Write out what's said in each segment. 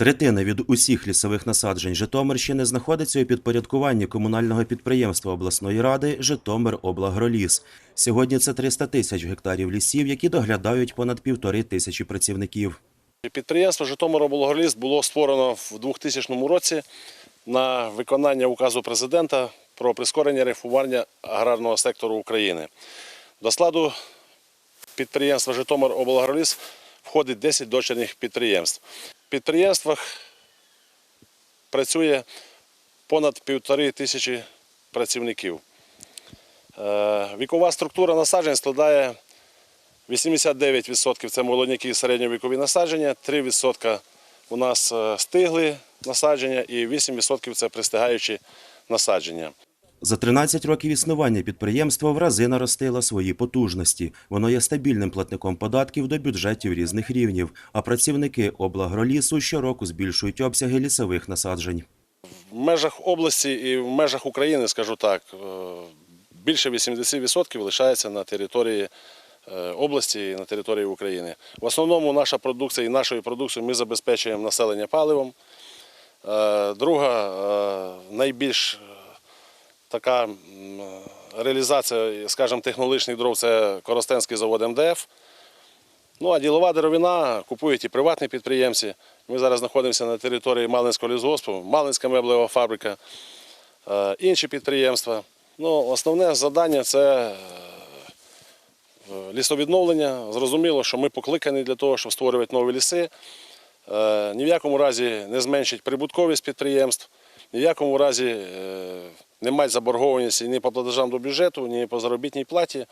Третина від усіх лісових насаджень Житомирщини знаходиться у підпорядкуванні комунального підприємства обласної ради Житомир Облагроліс. Сьогодні це 300 тисяч гектарів лісів, які доглядають понад півтори тисячі працівників. Підприємство Житомироблогорліс було створено в 2000 році на виконання указу президента про прискорення реформування аграрного сектору України. До складу підприємства Житомироблгорліс входить 10 дочірніх підприємств. Підприємствах працює понад півтори тисячі працівників. Е, Вікова структура насаджень складає 89% це молодняки і середньовікові насадження, 3% у нас е, стигли насадження і 8% це пристигаючі насадження. За 13 років існування підприємство в рази наростило свої потужності. Воно є стабільним платником податків до бюджетів різних рівнів, а працівники облагролісу щороку збільшують обсяги лісових насаджень. В межах області і в межах України, скажу так, е, більше 80% лишається на території е, області і на території України. В основному наша продукція і нашою продукцією ми забезпечуємо населення паливом. Е, Друга, найбільш така реалізація, скажімо, технологічних дров це Коростенський завод МДФ. Ну а ділова деревина купують і приватні підприємці. Ми зараз знаходимося на території Малинського лісгоспу, Малинська меблева фабрика, е, інші підприємства. Ну, основне завдання це е, лісовідновлення. Зрозуміло, що ми покликані для того, щоб створювати нові ліси. Е, Ні в якому разі не зменшить прибутковість підприємств, ні в якому разі е, не мати заборгованості ні по платежам до бюджету, ні по заробітній платі.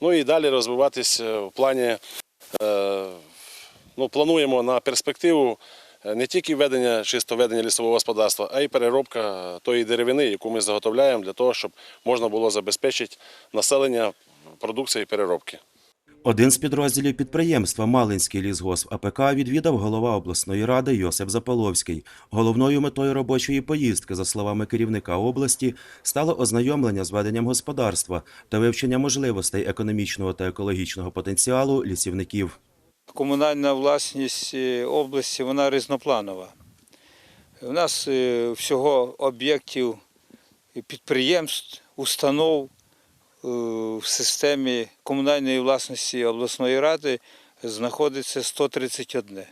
Ну і далі розвиватись е, в плані, е, ну, плануємо на перспективу не тільки ведення, чисто ведення лісового господарства, а й переробка тої деревини, яку ми заготовляємо для того, щоб можна було забезпечити населення продукцією переробки. Один з підрозділів підприємства Малинський лісгосп АПК відвідав голова обласної ради Йосип Запаловський. Головною метою робочої поїздки, за словами керівника області, стало ознайомлення з веденням господарства та вивчення можливостей економічного та екологічного потенціалу лісівників. Комунальна власність е, області вона різнопланова. У нас е, всього об'єктів підприємств, установ в системі комунальної власності обласної ради знаходиться 131.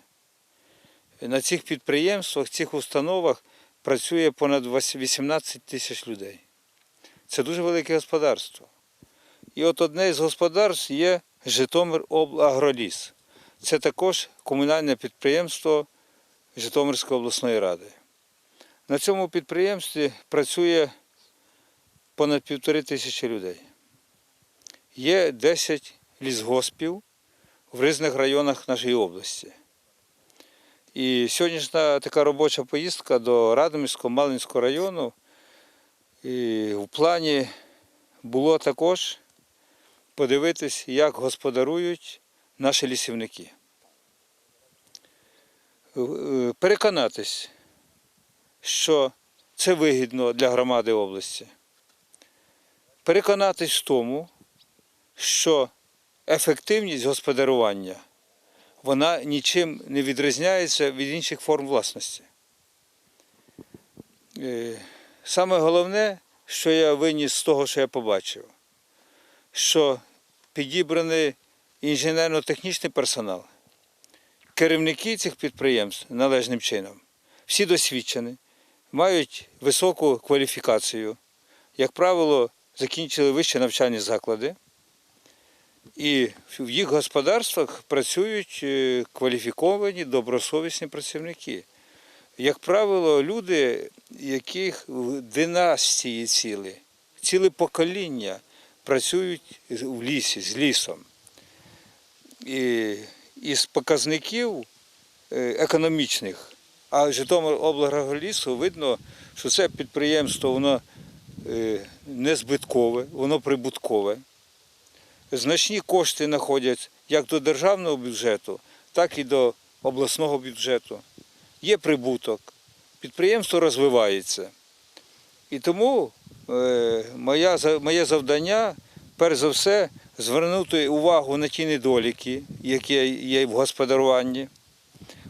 На цих підприємствах, цих установах працює понад 18 тисяч людей. Це дуже велике господарство. І от одне з господарств є Житомир Агроліс. Це також комунальне підприємство Житомирської обласної ради. На цьому підприємстві працює понад півтори тисячі людей. Є 10 лісгоспів в різних районах нашої області. І сьогоднішня така робоча поїздка до Радомирського Малинського району і в плані було також подивитись, як господарують наші лісівники. Е, Переконатись, що це вигідно для громади області. Переконатись в тому, що ефективність господарювання вона нічим не відрізняється від інших форм власності. Е, Саме головне, що я виніс з того, що я побачив, що підібраний інженерно-технічний персонал, керівники цих підприємств належним чином, всі досвідчені, мають високу кваліфікацію, як правило, закінчили вищі навчальні заклади, і в їх господарствах працюють е, кваліфіковані добросовісні працівники. Як правило, люди, яких в династії цілі, ціле покоління працюють в лісі, з лісом. І із показників е, економічних, а Житомир облграголісу видно, що це підприємство воно е, не збиткове, воно прибуткове. Значні кошти знаходять як до державного бюджету, так і до обласного бюджету. Є прибуток, підприємство розвивається. І тому е, моя, моє завдання, перш за все, звернути увагу на ті недоліки, які є в господарюванні,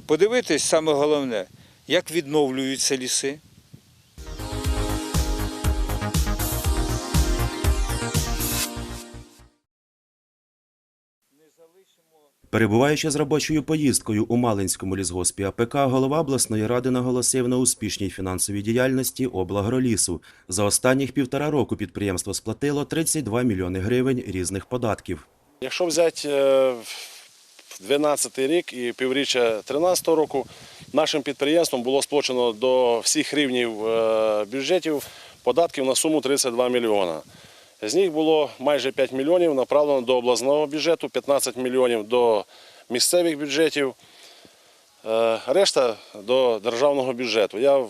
Подивитись саме головне, як відновлюються ліси. Перебуваючи з робочою поїздкою у Малинському лісгоспі АПК, голова обласної ради наголосив на успішній фінансовій діяльності облагролісу. За останніх півтора року підприємство сплатило 32 мільйони гривень різних податків. Якщо взяти е, 12 рік і півріччя 13 року, нашим підприємством було сплачено до всіх рівнів е, бюджетів податків на суму 32 мільйона. З них було майже 5 мільйонів направлено до обласного бюджету, 15 мільйонів до місцевих бюджетів, е, решта до державного бюджету. Я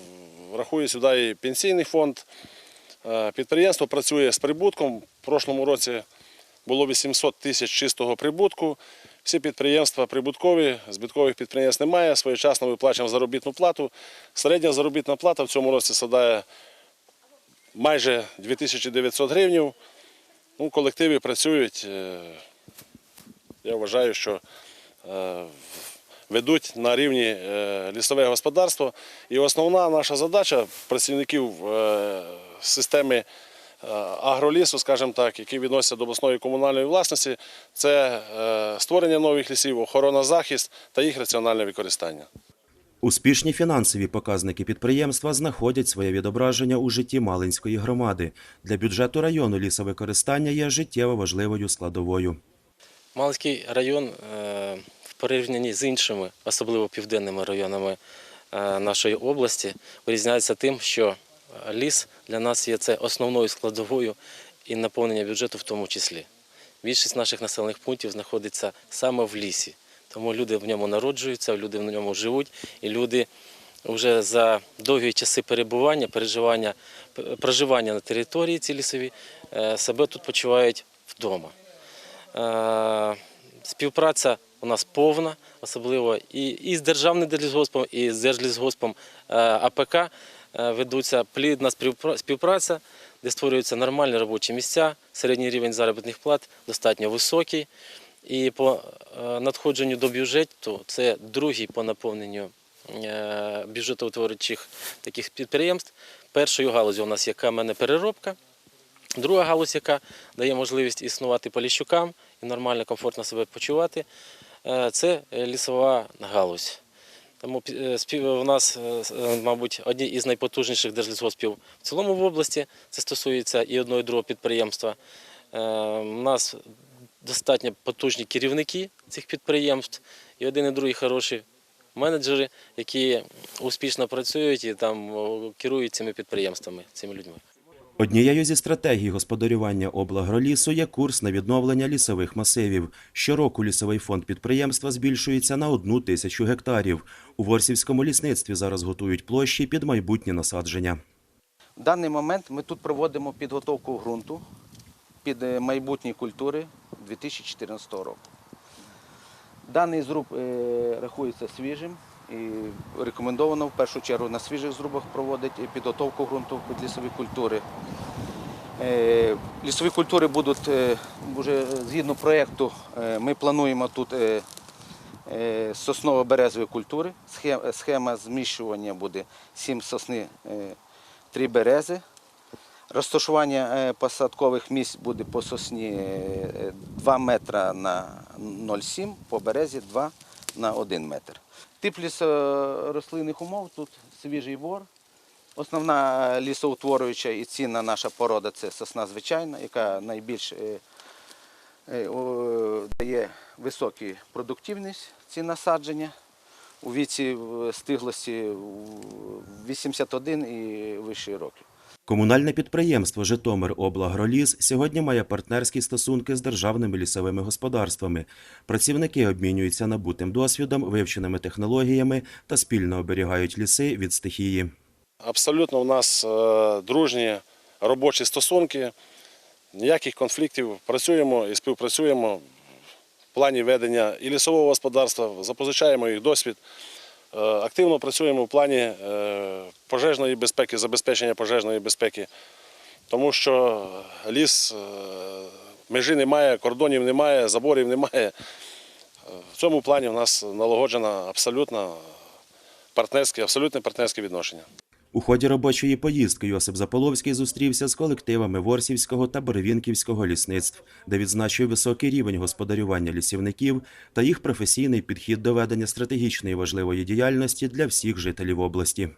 рахую сюди і пенсійний фонд. Е, Підприємство працює з прибутком. В прошлому році було 800 тисяч чистого прибутку. Всі підприємства прибуткові, збиткових підприємств немає. Своєчасно виплачуємо заробітну плату. Середня заробітна плата в цьому році складає майже 2900 гривень. Ну, колективи працюють. е, Я вважаю, що е, ведуть на рівні е, лісове господарство. І основна наша задача працівників системи агролісу, скажімо так, які відносяться до обласної комунальної власності, це створення нових лісів, охорона захист та їх раціональне використання. Успішні фінансові показники підприємства знаходять своє відображення у житті Малинської громади. Для бюджету району лісовикористання є життєво важливою складовою. Малинський район е, в порівнянні з іншими, особливо південними районами е, нашої області, вирізняється тим, що е, ліс для нас є це основною складовою і наповнення бюджету в тому числі. Більшість наших населених пунктів знаходиться саме в лісі. Тому люди в ньому народжуються, люди в ньому живуть, і люди вже за довгі часи перебування, переживання, проживання на території ці лісові е, себе тут почувають вдома. Е, Співпраця у нас повна, особливо і, і з державним лісгоспом, і з держлісгоспом е, АПК ведуться плідна співпра- співпраця, де створюються нормальні робочі місця, середній рівень заробітних плат достатньо високий. І по е, надходженню до бюджету це другий по наповненню е, бюджетоутворюючих таких підприємств. Першою галузю у нас є каменепереробка, Друга галузь, яка дає можливість існувати поліщукам і нормально, комфортно себе почувати, е, це лісова галузь. Тому у нас, мабуть, одні із найпотужніших держлісгоспів в цілому в області. Це стосується і одного, і другого підприємства. У нас достатньо потужні керівники цих підприємств, і один, і другий хороші менеджери, які успішно працюють і там керують цими підприємствами, цими людьми. Однією зі стратегій господарювання облагролісу є курс на відновлення лісових масивів. Щороку лісовий фонд підприємства збільшується на одну тисячу гектарів. У Ворсівському лісництві зараз готують площі під майбутнє насадження. В даний момент ми тут проводимо підготовку ґрунту під е, майбутні культури 2014 року. Даний зруб е, рахується свіжим і рекомендовано в першу чергу на свіжих зрубах проводити підготовку ґрунту під лісові культури. Е, Лісові культури будуть вже згідно проєкту, ми плануємо тут сосново-березові культури. Схема зміщування буде 7 сосни, 3 берези. Розташування е, посадкових місць буде по сосні е, 2 метра на 0,7, по березі 2 на 1 метр. Тип лісорослинних умов тут свіжий бор. Основна е, лісоутворююча і цінна наша порода це сосна звичайна, яка найбільш е, е, дає високу продуктивність ці насадження. У віці стиглості 81 і вищі років. Комунальне підприємство Житомир Облагроліс сьогодні має партнерські стосунки з державними лісовими господарствами. Працівники обмінюються набутим досвідом, вивченими технологіями та спільно оберігають ліси від стихії. Абсолютно у нас е, дружні робочі стосунки, ніяких конфліктів. Працюємо і співпрацюємо в плані ведення і лісового господарства, запозичаємо їх досвід. Е, Активно працюємо в плані е, пожежної безпеки, забезпечення пожежної безпеки, тому що ліс, е, межі немає, кордонів немає, заборів немає. В цьому плані у нас налагоджено абсолютно партнерське, абсолютне партнерське відношення. У ході робочої поїздки Йосип Заполовський зустрівся з колективами Ворсівського та Беревінківського лісництв, де відзначив високий рівень господарювання лісівників та їх професійний підхід до ведення стратегічної важливої діяльності для всіх жителів області.